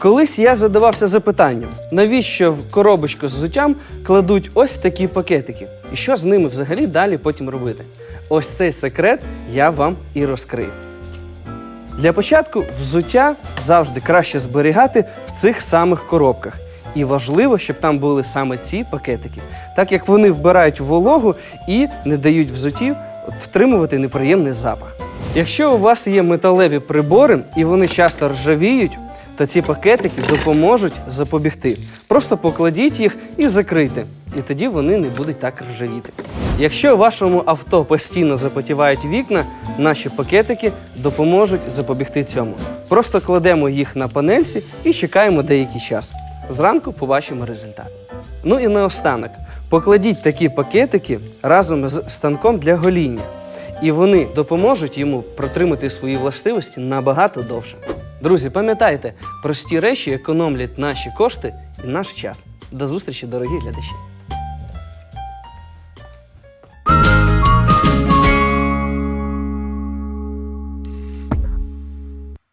Колись я задавався запитанням, навіщо в коробочку з взуттям кладуть ось такі пакетики? І що з ними взагалі далі потім робити? Ось цей секрет я вам і розкрию. Для початку взуття завжди краще зберігати в цих самих коробках. І важливо, щоб там були саме ці пакетики, так як вони вбирають вологу і не дають взутті втримувати неприємний запах. Якщо у вас є металеві прибори і вони часто ржавіють, то ці пакетики допоможуть запобігти. Просто покладіть їх і закрийте, і тоді вони не будуть так ржавіти. Якщо вашому авто постійно запотівають вікна, наші пакетики допоможуть запобігти цьому. Просто кладемо їх на панельці і чекаємо деякий час. Зранку побачимо результат. Ну і наостанок, покладіть такі пакетики разом з станком для гоління, і вони допоможуть йому протримати свої властивості набагато довше. Друзі, пам'ятайте, прості речі економлять наші кошти і наш час. До зустрічі, дорогі глядачі!